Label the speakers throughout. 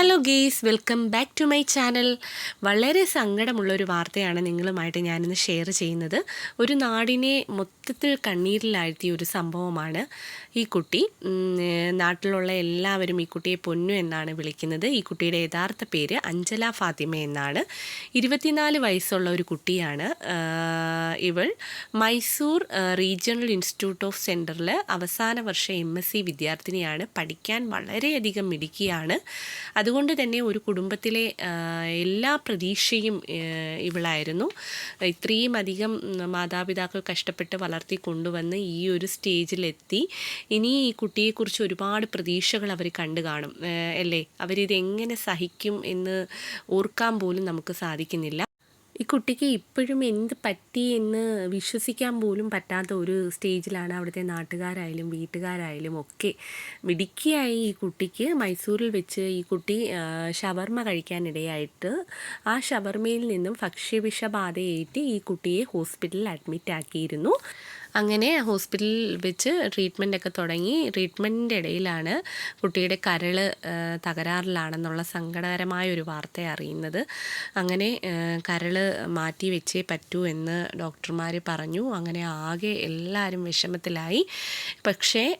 Speaker 1: Hello guys welcome back to my channel വളരെ സങ്കടമുള്ളൊരു വാർത്തയാണ് നിങ്ങളുമായിട്ട് ഞാനിന്ന് ഷെയർ ചെയ്യുന്നത്. ഒരു നാടിനെ മൊത്തത്തിൽ കണ്ണീരിലാഴ്ത്തിയ ഒരു സംഭവമാണ് ഈ കുട്ടി. നാട്ടിലുള്ള എല്ലാവരും ഈ കുട്ടിയെ പൊന്നു എന്നാണ് വിളിക്കുന്നത്. ഈ കുട്ടിയുടെ യഥാർത്ഥ പേര് അഞ്ജല ഫാത്തിമ എന്നാണ്. ഇരുപത്തിനാല് വയസ്സുള്ള ഒരു കുട്ടിയാണ് ഇവൾ മൈസൂർ റീജിയണൽ ഇൻസ്റ്റിറ്റ്യൂട്ട് ഓഫ് സെന്ററിൽ അവസാന വർഷ എം എസ് സി വിദ്യാർത്ഥിനിയാണ്. പഠിക്കാൻ വളരെയധികം മിടുക്കിയാണ്. അതുകൊണ്ട് തന്നെ ഒരു കുടുംബത്തിലെ എല്ലാ പ്രതീക്ഷയും ഇവളായിരുന്നു. ഇത്രയും അധികം മാതാപിതാക്കൾ കഷ്ടപ്പെട്ട് വളർത്തി കൊണ്ടുവന്ന് ഈ ഒരു സ്റ്റേജിലെത്തി. ഇനി ഈ കുട്ടിയെക്കുറിച്ച് ഒരുപാട് പ്രതീക്ഷകൾ അവർ കണ്ടു കാണും. അല്ലേ? അവരിത് എങ്ങനെ സഹിക്കും എന്ന് ഓർക്കാൻ പോലും നമുക്ക് സാധിക്കുന്നില്ല. ഈ കുട്ടിക്ക് ഇപ്പോഴും എന്ത് പറ്റി എന്ന് വിശ്വസിക്കാൻ പോലും പറ്റാത്ത ഒരു സ്റ്റേജിലാണ് അവിടുത്തെ നാട്ടുകാരായാലും വീട്ടുകാരായാലും ഒക്കെ മിടുക്കിയായി ഈ കുട്ടിക്ക് മൈസൂരിൽ വെച്ച് ഈ കുട്ടി ഷവർമ കഴിക്കാനിടയായിട്ട് ആ ഷവർമയിൽ നിന്നും ഭക്ഷ്യവിഷബാധയേറ്റ് ഈ കുട്ടിയെ ഹോസ്പിറ്റലിൽ അഡ്മിറ്റ് ആക്കിയിരുന്നു അങ്ങനെ ഹോസ്പിറ്റലിൽ വെച്ച് ട്രീറ്റ്മെന്റ് ഒക്കെ തുടങ്ങി. ട്രീറ്റ്മെന്റിന്റെ ഇടയിലാണ് കുട്ടിയുടെ കരൾ തകരാറിലാണെന്നുള്ള സങ്കടകരമായ ഒരു വാർത്ത അറിയുന്നത്. അങ്ങനെ കരൾ മാറ്റി വെച്ചേ പറ്റൂ എന്ന് ഡോക്ടർമാർ പറഞ്ഞു. അങ്ങനെ ആകെ എല്ലാവരും വിഷമത്തിലായി. പക്ഷേ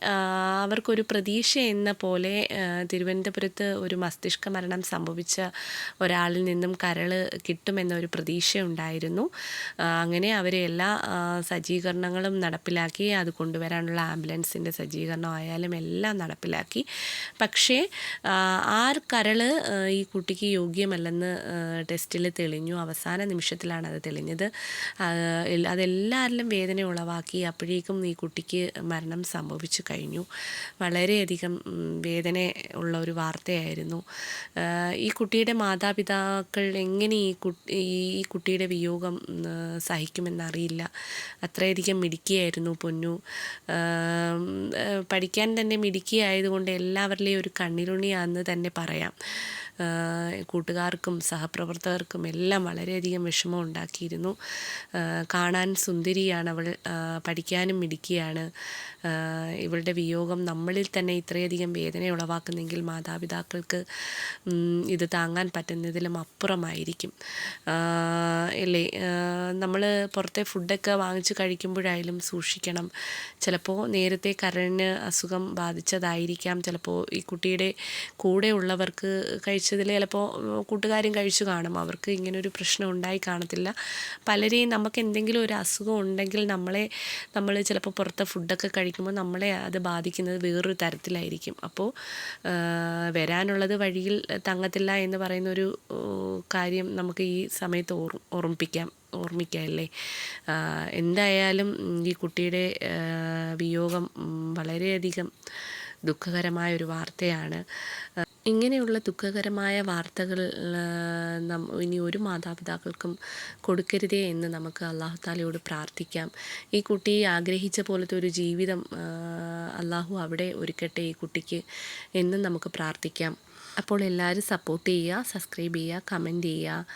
Speaker 1: അവർക്കൊരു പ്രതീക്ഷ എന്ന പോലെ തിരുവനന്തപുരത്ത് ഒരു മസ്തിഷ്ക മരണം സംഭവിച്ച ഒരാളിൽ നിന്നും കരൾ കിട്ടുമെന്നൊരു പ്രതീക്ഷ ഉണ്ടായിരുന്നു അങ്ങനെ അവർ എല്ലാ സജ്ജീകരണങ്ങളും നടപ്പിലാക്കി അത് കൊണ്ടുവരാനുള്ള ആംബുലൻസിന്റെ സജ്ജീകരണമായാലും എല്ലാം നടപ്പിലാക്കി. പക്ഷേ ആ, ആ കരൾ ഈ കുട്ടിക്ക് യോഗ്യമല്ലെന്ന് ടെസ്റ്റിൽ തെളിഞ്ഞു. അവസാന നിമിഷത്തിലാണ് അത് തെളിഞ്ഞത്. അതെല്ലാവരിലും വേദന ഉളവാക്കി അപ്പോഴേക്കും ഈ കുട്ടിക്ക് മരണം സംഭവിച്ചു കഴിഞ്ഞു. വളരെയധികം വേദന ഉള്ള ഒരു വാർത്തയായിരുന്നു. ഈ കുട്ടിയുടെ മാതാപിതാക്കൾ എങ്ങനെ ഈ കുട്ടി ഈ കുട്ടിയുടെ വിയോഗം സഹിക്കുമെന്നറിയില്ല അത്രയധികം മിടുക്കിയായിരുന്നു പൊന്നു. പഠിക്കാൻ തന്നെ മിടുക്കിയായതുകൊണ്ട് എല്ലാവരിലെയും ഒരു കണ്ണിലുണിയാണെന്ന് തന്നെ പറയാം. കൂട്ടുകാർക്കും സഹപ്രവർത്തകർക്കും എല്ലാം വളരെയധികം വിഷമം ഉണ്ടാക്കിയിരുന്നു കാണാൻ സുന്ദരിയാണ് അവൾ പഠിക്കാനും മിടുക്കിയാണ്. ഇവളുടെ വിയോഗം നമ്മളിൽ തന്നെ ഇത്രയധികം വേദന ഉളവാക്കുന്നെങ്കിൽ മാതാപിതാക്കൾക്ക് ഇത് താങ്ങാൻ പറ്റുന്നതിലും അപ്പുറമായിരിക്കും. അല്ലേ? നമ്മൾ പുറത്തെ ഫുഡൊക്കെ വാങ്ങിച്ച് കഴിക്കുമ്പോഴായാലും സൂക്ഷിക്കണം. ചിലപ്പോൾ നേരത്തെ കരളിന് അസുഖം ബാധിച്ചതായിരിക്കാം. ചിലപ്പോൾ ഈ കുട്ടിയുടെ കൂടെ ഉള്ളവർക്ക് കഴിച്ചതിൽ ചിലപ്പോൾ കൂട്ടുകാരും കഴിച്ചു കാണും. അവർക്ക് ഇങ്ങനൊരു പ്രശ്നം ഉണ്ടായി കാണത്തില്ല. പലരെയും നമുക്ക് എന്തെങ്കിലും ഒരു അസുഖം ഉണ്ടെങ്കിൽ നമ്മളെ നമ്മൾ ചിലപ്പോൾ പുറത്തെ ഫുഡൊക്കെ കഴിക്കുമ്പോൾ നമ്മളെ അത് ബാധിക്കുന്നത് വേറൊരു തരത്തിലായിരിക്കും. അപ്പോൾ വരാനുള്ളത് വഴിയിൽ തങ്ങത്തില്ല എന്ന് പറയുന്നൊരു കാര്യം നമുക്ക് ഈ സമയത്ത് ഓർ ഓർമ്മിപ്പിക്കാം ഓർമ്മിക്കാമല്ലേ എന്തായാലും ഈ കുട്ടിയുടെ വിയോഗം വളരെയധികം ദുഃഖകരമായ ഒരു വാർത്തയാണ്. ഇങ്ങനെയുള്ള ദുഃഖകരമായ വാർത്തകൾ നം ഇനി ഒരു മാതാപിതാക്കൾക്കും കൊടുക്കരുതേ എന്ന് നമുക്ക് അള്ളാഹു താലയോട് പ്രാർത്ഥിക്കാം. ഈ കുട്ടി ആഗ്രഹിച്ച പോലത്തെ ഒരു ജീവിതം അള്ളാഹു അവിടെ ഒരുക്കട്ടെ ഈ കുട്ടിക്ക് എന്ന് നമുക്ക് പ്രാർത്ഥിക്കാം. അപ്പോൾ എല്ലാവരും സപ്പോർട്ട് ചെയ്യുക സബ്സ്ക്രൈബ് ചെയ്യുക കമന്റ് ചെയ്യുക.